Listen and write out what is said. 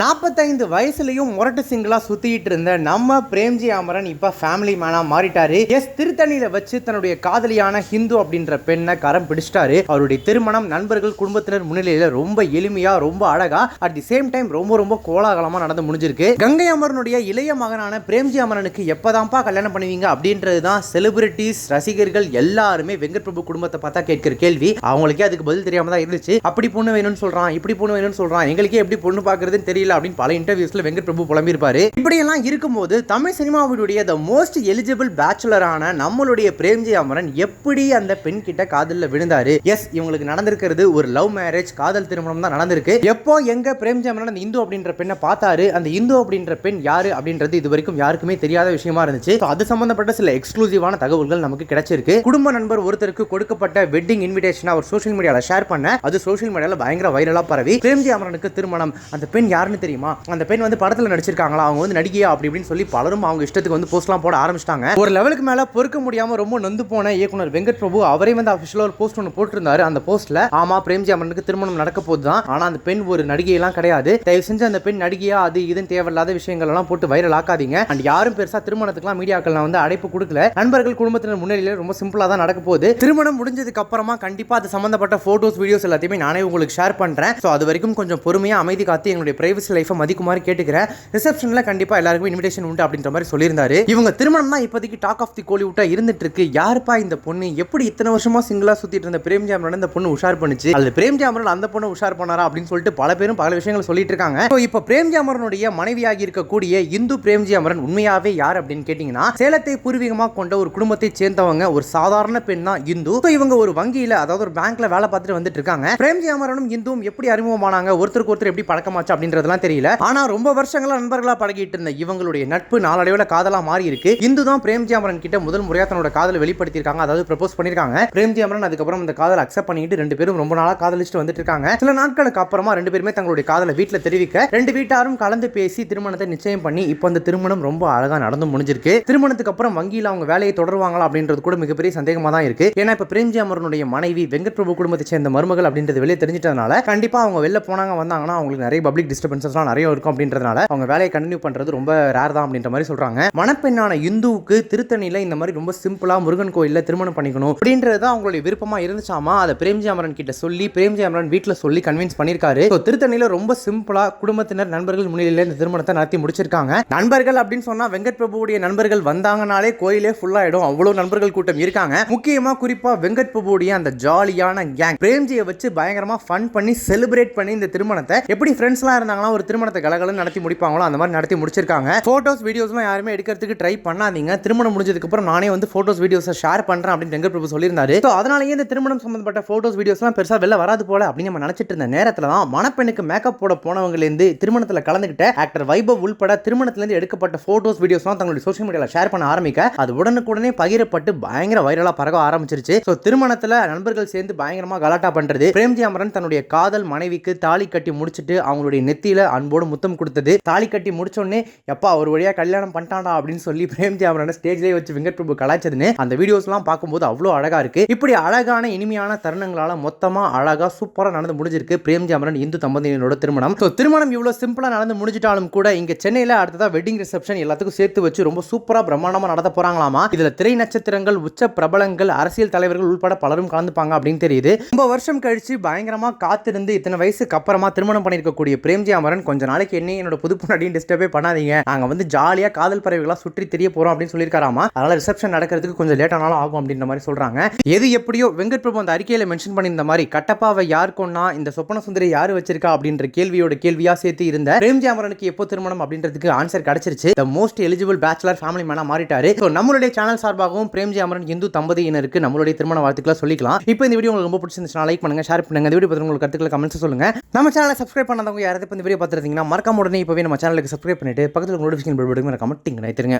நாற்பத்தைந்து வயசுலயும் முரட்டு சிங்கிளா சுத்திட்டு இருந்த நம்ம பிரேம்ஜி அமரன் இப்ப ஃபேமிலி மேனா மாறிட்டாரு. எஸ் திருத்தணியில வச்சு தன்னுடைய காதலியான ஹிந்து அப்படின்ற பெண்ணை கரம் பிடிச்சிட்டாரு. அவருடைய திருமணம் நண்பர்கள் குடும்பத்தினர் முன்னிலையில ரொம்ப எளிமையா ரொம்ப அழகா அட் தி சேம் டைம் ரொம்ப ரொம்ப கோலாகலமா நடந்து முடிஞ்சிருக்கு. கங்கை அமரனுடைய இளைய மகனான பிரேம்ஜி அமரனுக்கு எப்பதான்ப்பா கல்யாணம் பண்ணுவீங்க அப்படின்றது தான் செலிபிரிட்டிஸ் ரசிகர்கள் எல்லாருமே வெங்கட் பிரபு குடும்பத்தை பார்த்தா கேட்கிற கேள்வி. அவங்களுக்கே அதுக்கு பதில் தெரியாம தான் இருந்துச்சு. அப்படி பொண்ணு வேணும்னு சொல்றான் இப்படி பொண்ணு வேணும்னு சொல்றான் எங்களுக்கே எப்படி பொண்ணு பார்க்கறதுன்னு முடியல அப்படின்னு பல இன்டர்வியூஸில் வெங்கட் பிரபு புலம்பியிருப்பார். இப்படியெல்லாம் இருக்கும்போது தமிழ் சினிமாவுடைய த மோஸ்ட் எலிஜிபிள் பேச்சுலரான நம்மளுடைய பிரேம்ஜி அமரன் எப்படி அந்த பெண் கிட்ட காதலில் விழுந்தாரு? எஸ் இவங்களுக்கு நடந்திருக்கிறது ஒரு லவ் மேரேஜ் காதல் திருமணம் தான் நடந்திருக்கு. எப்போ எங்க பிரேம்ஜி அமரன் அந்த இந்து அப்படின்ற பெண்ணை பார்த்தாரு? அந்த இந்து அப்படின்ற பெண் யாரு அப்படின்றது இது வரைக்கும் யாருக்குமே தெரியாத விஷயமா இருந்துச்சு. அது சம்பந்தப்பட்ட சில எக்ஸ்க்ளூசிவான தகவல்கள் நமக்கு கிடைச்சிருக்கு. குடும்ப நண்பர் ஒருத்தருக்கு கொடுக்கப்பட்ட வெட்டிங் இன்விடேஷன் அவர் சோஷியல் மீடியாவில் ஷேர் பண்ண அது சோஷியல் மீடியாவில் பயங்கர வைரலா பரவி. பிரேம்ஜி அமரனுக்கு திருமணம். அந்த பெண் யாருன்னு தெரியுமா? அந்த பெண் வந்து படத்துல நடிச்சிருக்காங்களா? அவங்க வந்து நடிகையா? அப்படி இப்படின்னு சொல்லி பலரும் அவங்க இஷ்டத்துக்கு வந்து போஸ்ட்லாம் போட ஆரம்பிச்சிட்டாங்க. ஒரு லெவலுக்கு மேல பொறுக்க முடியாம ரொம்ப நொந்து போன இயக்குனர் வெங்கட் பிரபு அவரே வந்து அபிஷியலா ஒரு போஸ்ட் ஒன்று போட்டிருந்தாரு. அந்த போஸ்ட்ல ஆமா பிரேம்ஜி அமரனுக்கு திருமணம் நடக்க போகுது தான் ஆனா அந்த பெண் ஒரு நடிகையெல்லாம் கிடையாது. தயவு செஞ்சு அந்த பெண் நடிகையா அது இதுன்னு தேவையில்லாத விஷயங்கள் எல்லாம் போட்டு வைரல் ஆக்காதீங்க. அண்ட் யாரும் பெருசா திருமணத்துக்குலாம் மீடியாக்கள் வந்து அழைப்பு கொடுக்கல. நண்பர்கள் குடும்பத்தினர் முன்னிலையில் ரொம்ப சிம்பிளா தான் நடக்க போகுது. திருமணம் முடிஞ்சதுக்கு அப்புறமா கண்டிப்பா அது சம்பந்தப்பட்ட போட்டோஸ் வீடியோஸ் எல்லாத்தையுமே நானே உங்களுக்கு ஷேர் பண்றேன். ஸோ அது வரைக்கும் கொஞ்சம் பொறுமையா அமைதி காத்து எங்களுடைய பிரைவசி லைஃபை மதிக்குமாறு கேட்டுக்கிறேன் ரிசப்ஷனில் கண்டிப்பாக எல்லாருக்கும் இன்விடேஷன் உண்டு அப்படின்ற மாதிரி சொல்லியிருந்தாரு. இவங்க திருமணம் தான் இப்போதைக்கு டாக் ஆஃப் தி கோலிவுட்டா இருந்துட்டு இருக்கு யாருப்பா இந்த பொண்ணு? எப்படி இத்தனை வருஷமா சிங்கிளா சுத்திட்டு இருந்த பிரேம் ஜாமரன் இந்த பொண்ணு உஷார் பண்ணுச்சு? அது பிரேம் ஜாமரன் அந்த பொண்ணு உஷார் பண்ணாரா அப்படின்னு சொல்லிட்டு பல பேரும் பல விஷயங்கள் சொல்லிட்டு இருக்காங்க. ஸோ இப்போ பிரேம் ஜாமரனுடைய மனைவியாகி இருக்கக்கூடிய இந்து பிரேம் ஜாமரன் உண்மையாவே யார் அப்படின்னு கேட்டீங்கன்னா சேலத்தை பூர்வீகமாக கொண்ட ஒரு குடும்பத்தை சேர்ந்தவங்க ஒரு சாதாரண பெண் தான் இந்து. ஸோ இவங்க ஒரு வங்கியில அதாவது ஒரு பேங்க்ல வேலை பார்த்துட்டு வந்துட்டு இருக்காங்க. பிரேம் ஜாமரனும் இந்துவும் எப்படி அறிமுகமானாங்க? ஒருத்தருக்கு ஒருத்தர் எப்படி பழக்கமாச்சு அப்படின்றதெல்லாம் தெரியல. ஆனா ரொம்ப வருஷங்களா நண்பர்களா பழகிட்டு இருந்த இவங்களுடைய நட்பு நாளடைவில் காதலா மாறி இருக்கு இந்து தான் பிரேம்ஜி அமரன் கிட்ட முதல் முறையா தன்னோட காதலை வெளிப்படுத்தியிருக்காங்க. அதாவது ப்ரப்போஸ் பண்ணிருக்காங்க பிரேம்ஜி அமரன் அதுக்கப்புறம் அந்த காதலை அக்செப்ட் பண்ணிட்டு ரெண்டு பேரும் ரொம்ப நாளா காதலிச்சுட்டு வந்துட்டு இருக்காங்க சில நாட்களுக்கு அப்புறமா ரெண்டு பேருமே தங்களுடைய காதலை வீட்டில் தெரிவிக்க ரெண்டு வீட்டாரும் கலந்து பேசி திருமணத்தை நிச்சயம் பண்ணி இப்போ அந்த திருமணம் ரொம்ப அழகா நடந்து முடிஞ்சிருக்கு. திருமணத்துக்கு அப்புறம் வங்கியில் அவங்க வேலையை தொடருவாங்களா அப்படின்றது கூட மிகப்பெரிய சந்தேகமா தான் இருக்கு. ஏன்னா இப்போ பிரேம்ஜி அமரனுடைய மனைவி வெங்கட் பிரபு குடும்பத்தை சேர்ந்த மருமகள் அப்படின்றது வெளியே தெரிஞ்சிட்டதுனால கண்டிப்பா அவங்க வெளில போனாங்க வந்தாங்கன்னா அவங்களுக்கு நிறைய பப்ளிக் டிஸ்டர்பன்ஸ் டிஸ்டர்பன்சஸ்லாம் நிறைய இருக்கும் அப்படின்றதுனால அவங்க வேலையை கண்டினியூ பண்றது ரொம்ப ரேர் தான் அப்படின்ற மாதிரி சொல்றாங்க. மணப்பெண்ணான இந்துவுக்கு திருத்தணியில இந்த மாதிரி ரொம்ப சிம்பிளா முருகன் கோயிலில் திருமணம் பண்ணிக்கணும் அப்படின்றது அவங்களுடைய விருப்பமா இருந்துச்சாமா? அதை பிரேம்ஜி அமரன் கிட்ட சொல்லி பிரேம்ஜி அமரன் வீட்டில் சொல்லி கன்வின்ஸ் பண்ணியிருக்காரு ஸோ திருத்தணியில ரொம்ப சிம்பிளா குடும்பத்தினர் நண்பர்கள் முன்னிலையில் இந்த திருமணத்தை நடத்தி முடிச்சிருக்காங்க. நண்பர்கள் அப்படின்னு சொன்னா வெங்கட் பிரபுவுடைய நண்பர்கள் வந்தாங்கனாலே கோயிலே ஃபுல் ஆயிடும். அவ்வளவு நண்பர்கள் கூட்டம் இருக்காங்க. முக்கியமா குறிப்பா வெங்கட் பிரபுவுடைய அந்த ஜாலியான கேங் பிரேம்ஜியை வச்சு பயங்கரமா ஃபன் பண்ணி செலிப்ரேட் பண்ணி இந்த திருமணத்தை எப்படி ஃப்ரெண்ட்ஸ்லாம் இருந்தாங்கன்னா ஒரு திருமணத்தை கலகலன்னு நடத்தி முடிப்பாங்களோ அந்த மாதிரி நடத்தி முடிச்சிருக்காங்க. போட்டோஸ் வீடியோஸ்லாம் யாருமே எடுக்கிறதுக்கு ட்ரை பண்ணாதீங்க. திருமணம் முடிஞ்சதுக்கு அப்புறம் நானே வந்து போட்டோஸ் வீடியோஸை ஷேர் பண்றேன் அப்படின்னு வெங்கட் பிரபு சொல்லியிருந்தாரு. ஸோ அதனாலேயே இந்த திருமணம் சம்பந்தப்பட்ட போட்டோஸ் வீடியோஸ்லாம் பெருசாக வெளில வராது போல அப்படின்னு நம்ம நினைச்சிட்டு இருந்த தான் மணப்பெண்ணுக்கு மேக்கப் போட போனவங்கலேருந்து திருமணத்தில் கலந்துக்கிட்ட ஆக்டர் வைபவ் உள்பட திருமணத்திலேருந்து எடுக்கப்பட்ட போட்டோஸ் வீடியோஸ்லாம் தங்களுடைய சோஷியல் மீடியாவில் ஷேர் பண்ண ஆரம்பிக்க அது உடனுக்குடனே பகிரப்பட்டு பயங்கர வைரலாக பரவ ஆரம்பிச்சிருச்சு. ஸோ திருமணத்தில் நண்பர்கள் சேர்ந்து பயங்கரமாக கலாட்டா பண்ணுறது பிரேம்ஜி அமரன் தன்னுடைய காதல் மனைவிக்கு தாலி கட்டி முடிச்சுட்டு அவங்களுடைய நெத்தியில அன்போடு முத்தம் கொடுத்தது. தாலி கட்டி முடிச்ச உடனே எப்பா ஒரு வழியா கல்யாணம் பண்ணிட்டான்டா அப்படின்னு சொல்லி பிரேம்ஜி அவரோட ஸ்டேஜ்லேயே வச்சு வெங்கட் பிரபு கலாய்ச்சதுன்னு அந்த வீடியோஸ்லாம் பார்க்கும்போது அவ்வளோ அழகா இருக்கு. இப்படி அழகான இனிமையான தருணங்களால மொத்தமா அழகா சூப்பராக நடந்து முடிஞ்சிருக்கு பிரேம்ஜி அமரன் இந்து தம்பதியினரோட திருமணம். ஸோ திருமணம் இவ்வளோ சிம்பிளா நடந்து முடிஞ்சிட்டாலும் கூட இங்க சென்னையில அடுத்ததா வெட்டிங் ரிசப்ஷன் எல்லாத்துக்கும் சேர்த்து வச்சு ரொம்ப சூப்பரா பிரம்மாண்டமாக நடத்த போறாங்களாமா? இதுல திரை நட்சத்திரங்கள் உச்ச பிரபலங்கள் அரசியல் தலைவர்கள் உள்பட பலரும் கலந்துப்பாங்க அப்படின்னு தெரியுது. ரொம்ப வருஷம் கழிச்சு பயங்கரமா காத்திருந்து இத்தனை வயசுக்கு அப்புறமா திருமணம் பண்ணிருக்கக்கூடிய பிரேம்ஜி கேமரன் கொஞ்ச நாளைக்கு என்ன என்னோட புது பொண்ணாடியும் டிஸ்டர்பே பண்ணாதீங்க. நாங்க வந்து ஜாலியா காதல் பறவைகளா சுற்றி தெரிய போறோம் அப்படின்னு சொல்லியிருக்காராமா? அதனால ரிசப்ஷன் நடக்கிறதுக்கு கொஞ்சம் லேட் ஆனாலும் ஆகும் அப்படின்ற மாதிரி சொல்றாங்க. எது எப்படியோ வெங்கட் பிரபு அந்த அறிக்கையில மென்ஷன் பண்ணியிருந்த மாதிரி கட்டப்பாவை யார் கொண்டா இந்த சொப்பன சுந்தரி யார் வச்சிருக்கா அப்படின்ற கேள்வியோட கேள்வியா சேர்த்து இருந்த பிரேம் அமரனுக்கு எப்போ திருமணம் அப்படின்றதுக்கு ஆன்சர் கிடைச்சிருச்சு. The most eligible bachelor family மேனா மாறிட்டாரு. ஸோ நம்மளுடைய சேனல் சார்பாகவும் பிரேம்ஜி அமரன் இந்து தம்பதியினருக்கு நம்மளுடைய திருமண வாழ்த்துக்களை சொல்லிக்கலாம். இப்போ இந்த வீடியோ உங்களுக்கு ரொம்ப பிடிச்சிருந்துச்சுன்னா லைக் பண்ணுங்க ஷேர் பண்ணுங்க. இந்த வீடியோ பத்தி உங்களுக்கு கருத்துக்களை கமெண்ட்ஸ் சொல்லுங்க. நம்ம சேனலை சப்ஸ்கிரைப் பண்ணாதவங்க யாராவது இப்போ இந்த வீடியோ பார்த்துருந்தீங்கன்னா மறக்காம உடனே இப்போவே நம்ம சேனலுக்கு சப்ஸ்கிரைப் பண்ணிட்டு பக்கத்தில் நோட்டிஃபிகேஷன் பெல் பட்டன் கமெண்ட் நினைத்துருங்க